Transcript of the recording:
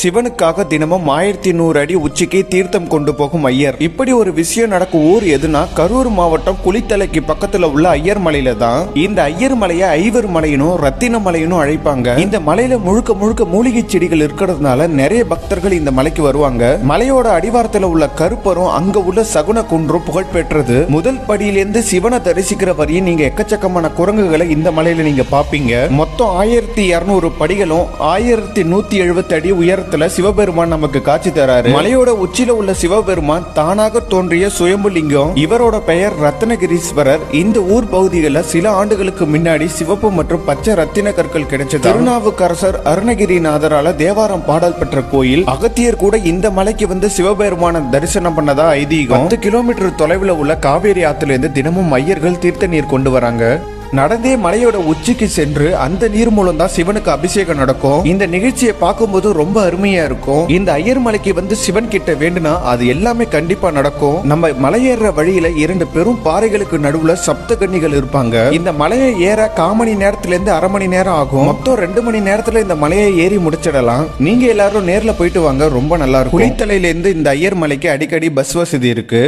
சிவனுக்காக தினமும் ஆயிரத்தி நூறு அடி உச்சிக்கு தீர்த்தம் கொண்டு போகும் ஐயர். இப்படி ஒரு விஷயம் நடக்கும் ஊர் எதுனா கரூர் மாவட்டம் குளித்தலைக்கு பக்கத்துல உள்ள ஐயர் மலையில தான் இந்த ஐயர் மலையை ஐவர் மலையினும் ரத்தின மலையினும் அழைப்பாங்க. இந்த மலையில முழுக்க முழுக்க மூலிகை செடிகள் இருக்கிறதுனால நிறைய பக்தர்கள் இந்த மலைக்கு வருவாங்க. மலையோட அடிவாரத்துல உள்ள கருப்பரும் அங்க உள்ள சகுன குன்றும் புகழ் பெற்றது. முதல் படியிலிருந்து சிவனை தரிசிக்கிற வரையும் நீங்க எக்கச்சக்கமான குரங்குகளை இந்த மலையில நீங்க பாப்பீங்க. மொத்தம் ஆயிரத்தி இருநூறு படிகளும் ஆயிரத்தி நூத்தி எழுபத்தி அடி உயர் உயரத்துல சிவபெருமான் நமக்கு காட்சி தராரு. மலையோட உச்சியில உள்ள சிவபெருமான் தானாக தோன்றிய சுயம்புலிங்கம். இவரோட பெயர் ரத்னகிரீஸ்வரர். இந்த ஊர் பகுதிகளில் சில ஆண்டுகளுக்கு முன்னாடி சிவப்பு மற்றும் பச்சை ரத்தின கற்கள் கிடைச்சது திருநாவுக்கரசர் அருணகிரிநாதரால தேவாரம் பாடல் பெற்ற கோயில். அகத்தியர் கூட இந்த மலைக்கு வந்து சிவபெருமான தரிசனம் பண்ணதா ஐதீகம். பத்து கிலோமீட்டர் தொலைவில் உள்ள காவேரி ஆத்துல இருந்து தினமும் ஐயர்கள் தீர்த்த நீர் கொண்டு வராங்க. நடந்தே மலையோட உச்சிக்கு சென்று அந்த நீர் மூலம் தான் சிவனுக்கு அபிஷேகம் நடக்கும். இந்த நிகழ்ச்சியை பார்க்கும்போது ரொம்ப அருமையா இருக்கும். இந்த ஐயர் மலைக்கு வந்து சிவன் கிட்ட வேண்டுனா அது எல்லாமே கண்டிப்பா நடக்கும். நம்ம மலையேற வழியில இரண்டு பெரும் பாறைகளுக்கு நடுவுல சப்த கன்னிகள் இருப்பாங்க. இந்த மலையை ஏற காமணி நேரத்துல இருந்து அரை மணி நேரம் ஆகும். மொத்தம் ரெண்டு மணி நேரத்துல இந்த மலையை ஏறி முடிச்சிடலாம். நீங்க எல்லாரும் நேர்ல போயிட்டு வாங்க ரொம்ப நல்லா இருக்கும். குளித்தலையில இருந்து இந்த ஐயர் மலைக்கு அடிக்கடி பஸ் வசதி இருக்கு.